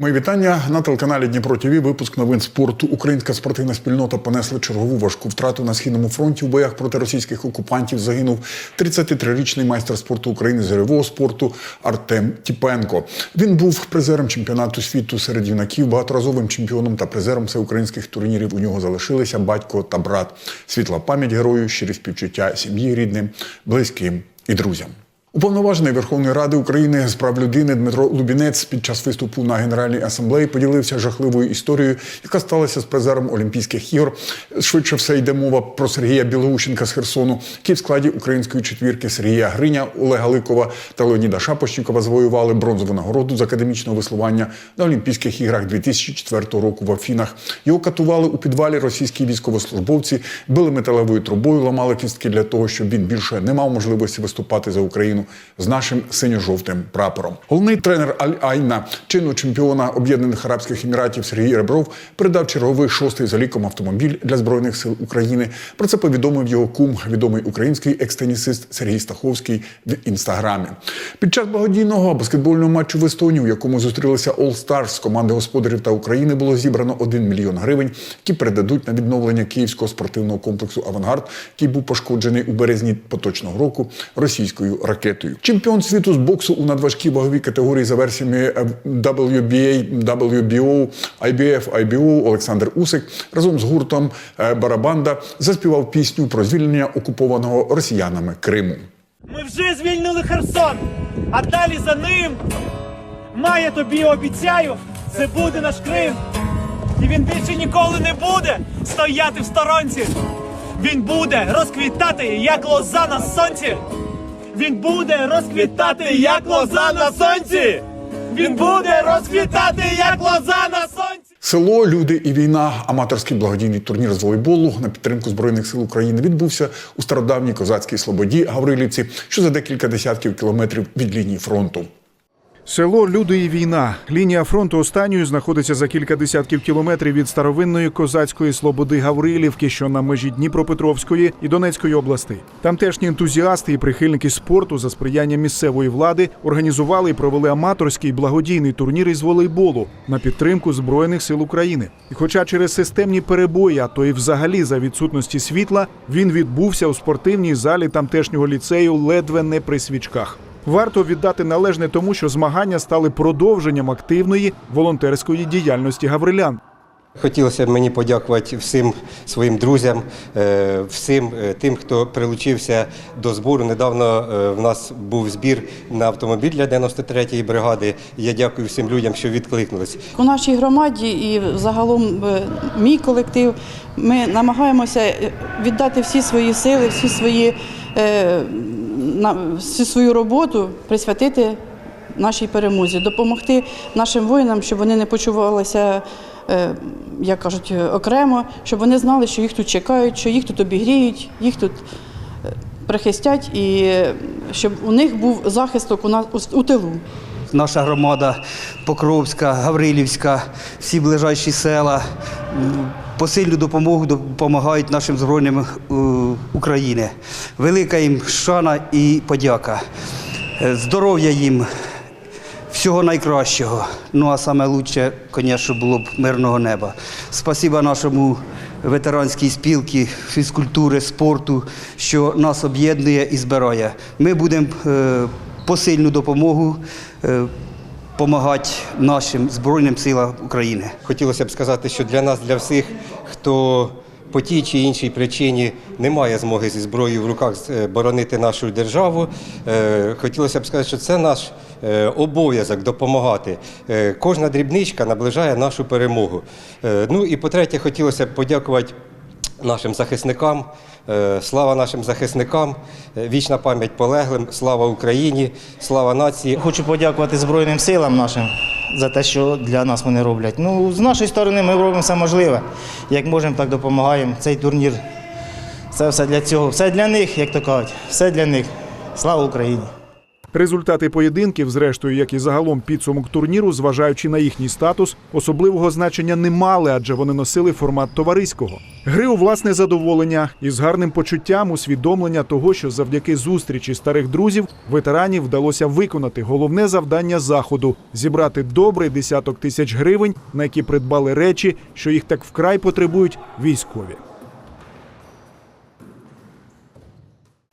Мої вітання на телеканалі Дніпро ТВ. Випуск новин спорту. Українська спортивна спільнота понесла чергову важку втрату на східному фронті в боях проти російських окупантів. Загинув 33-річний майстер спорту України з ревого спорту Артем Тіпенко. Він був призером чемпіонату світу серед юнаків, багаторазовим чемпіоном та призером всеукраїнських турнірів. У нього залишилися батько та брат. Світла пам'ять герою, щирі співчуття сім'ї, рідним, близьким і друзям. Уповноважений Верховної Ради України з прав людини Дмитро Лубінець під час виступу на Генеральній асамблеї поділився жахливою історією, яка сталася з призером Олімпійських ігор. Швидше все йде мова про Сергія Білоущенка з Херсону, який в складі української четвірки Сергія Гриня, Олега Ликова та Леоніда Шапощенкова завоювали бронзову нагороду з академічного висловання на Олімпійських іграх 2004 року в Афінах. Його катували у підвалі російські військовослужбовці, били металевою трубою, ламали кістки для того, щоб він більше не мав можливості виступати за Україну з нашим синьо-жовтим прапором. Головний тренер Аль Айна, чинного чемпіона Об'єднаних Арабських Еміратів Сергій Ребров, передав черговий шостий за ліком автомобіль для збройних сил України. Про це повідомив його кум, відомий український екстенісист Сергій Стаховський в інстаграмі. Під час благодійного баскетбольного матчу в Естонії, у якому зустрілися All Stars команди господарів та України, було зібрано 1 мільйон гривень, які передадуть на відновлення київського спортивного комплексу Авангард, який був пошкоджений у березні поточного року російською ракетою. Чемпіон світу з боксу у надважкій ваговій категорії за версіями е, WBA, WBO, IBF, IBO Олександр Усик разом з гуртом е, Барабанда заспівав пісню про звільнення окупованого росіянами Криму. Ми вже звільнили Херсон, а далі за ним має тобі обіцяю, це буде наш Крим. І він більше ніколи не буде стояти в сторонці. Він буде розквітати, як лоза на сонці. Він буде розквітати, як лоза на сонці. Він буде розквітати, як лоза на сонці. Село, люди і війна. Аматорський благодійний турнір з волейболу на підтримку збройних сил України відбувся у стародавній козацькій слободі Гаврилівці, що за декілька десятків кілометрів від лінії фронту. Село Люди і війна. Лінія фронту останньої знаходиться за кілька десятків кілометрів від старовинної козацької слободи Гаврилівки, що на межі Дніпропетровської і Донецької областей. Тамтешні ентузіасти і прихильники спорту за сприяння місцевої влади організували і провели аматорський благодійний турнір із волейболу на підтримку збройних сил України. І, хоча через системні перебої, а то і взагалі за відсутності світла, він відбувся у спортивній залі тамтешнього ліцею ледве не при свічках. Варто віддати належне тому, що змагання стали продовженням активної волонтерської діяльності гаврилян. Хотілося б мені подякувати всім своїм друзям, е, всім е, тим, хто прилучився до збору. Недавно е, в нас був збір на автомобіль для 93-ї бригади. Я дякую всім людям, що відкликнулись. У нашій громаді і загалом мій колектив ми намагаємося віддати всі свої сили, всі свої всю свою роботу присвятити нашій перемозі, допомогти нашим воїнам, щоб вони не почувалися, е, як кажуть, окремо, щоб вони знали, що їх тут чекають, що їх тут обігріють, їх тут е, прихистять, і е, щоб у них був захисток у нас у тилу. наша громада Покровська, Гаврилівська, всі ближайші села посильну допомогу допомагають нашим Збройним України. Велика їм шана і подяка. Е, Здоров'я їм, всього найкращого. Ну а саме лучше, звісно, було б мирного неба. Спасіба нашому ветеранській спілці фізкультури, спорту, що нас об'єднує і збирає. Ми будемо е, посильну допомогу допомагати нашим Збройним силам України. Хотілося б сказати, що для нас, для всіх, хто по тій чи іншій причині не має змоги зі зброєю в руках е, боронити нашу державу. е, Хотілося б сказати, що це наш е, обов'язок допомагати. Кожна дрібничка наближає нашу перемогу. Ну і по-третє, хотілося б подякувати нашим захисникам. Слава нашим захисникам, вічна пам'ять полеглим, слава Україні, слава нації. Хочу подякувати Збройним силам нашим за те, що для нас вони роблять. Ну, з нашої сторони ми робимо все можливе. Як можемо, так допомагаємо. Цей турнір це все для цього. Все для них, як то кажуть, все для них. Слава Україні! Результати поєдинків, зрештою, як і загалом підсумок турніру, зважаючи на їхній статус, особливого значення не мали, адже вони носили формат товариського. Гри у власне задоволення і з гарним почуттям усвідомлення того, що завдяки зустрічі старих друзів ветеранів вдалося виконати головне завдання заходу зібрати добрий десяток тисяч гривень, на які придбали речі, що їх так вкрай потребують військові.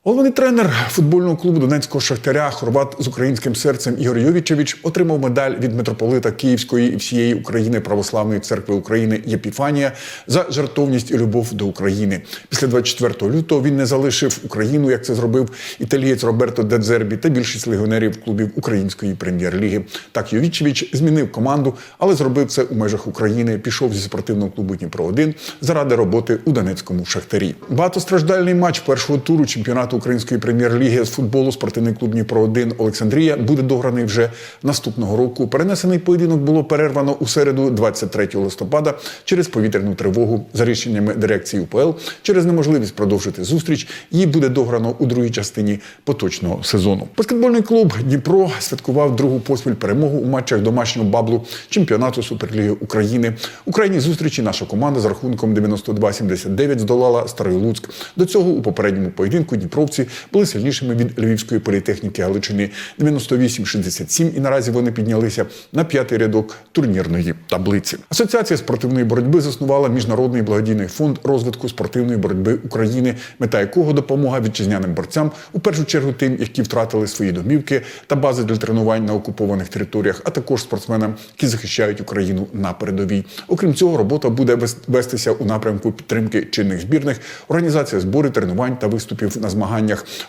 Головний тренер футбольного клубу Донецького Шахтаря, хорват з українським серцем Ігор Йовічевич отримав медаль від митрополита Київської і всієї України Православної церкви України Єпіфанія за жертовність і любов до України. Після 24 лютого він не залишив Україну, як це зробив італієць Роберто Дедзербі та більшість легіонерів клубів Української прем'єр-ліги. Так Йовічевич змінив команду, але зробив це у межах України. Пішов зі спортивного клубу Дніпро 1 заради роботи у Донецькому Шахтарі. Багатостраждальний матч першого туру чемпіонату Української прем'єр-ліги з футболу спортивний клуб Дніпро 1 Олександрія буде дограний вже наступного року. Перенесений поєдинок було перервано у середу, 23 листопада, через повітряну тривогу. За рішеннями дирекції УПЛ через неможливість продовжити зустріч. Її буде дограно у другій частині поточного сезону. Баскетбольний клуб Дніпро святкував другу поспіль перемогу у матчах домашнього баблу чемпіонату Суперліги України. У крайній зустрічі наша команда з рахунком 92-79 здолала Старий Луцьк. До цього у попередньому поєдинку Дніпровці були сильнішими від Львівської політехніки Галичини 98-67 і наразі вони піднялися на п'ятий рядок турнірної таблиці. Асоціація спортивної боротьби заснувала міжнародний благодійний фонд розвитку спортивної боротьби України, мета якого допомога вітчизняним борцям, у першу чергу тим, які втратили свої домівки та бази для тренувань на окупованих територіях, а також спортсменам, які захищають Україну на передовій. Окрім цього, робота буде вес- вестися у напрямку підтримки чинних збірних, організація зборів, тренувань та виступів на змаганнях,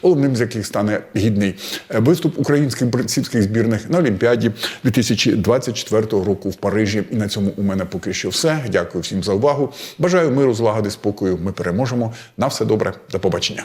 головним з яких стане гідний е, виступ українських борцівських збірних на Олімпіаді 2024 року в Парижі. І на цьому у мене поки що все. Дякую всім за увагу. Бажаю миру, злагоди, спокою. Ми переможемо. На все добре. До побачення.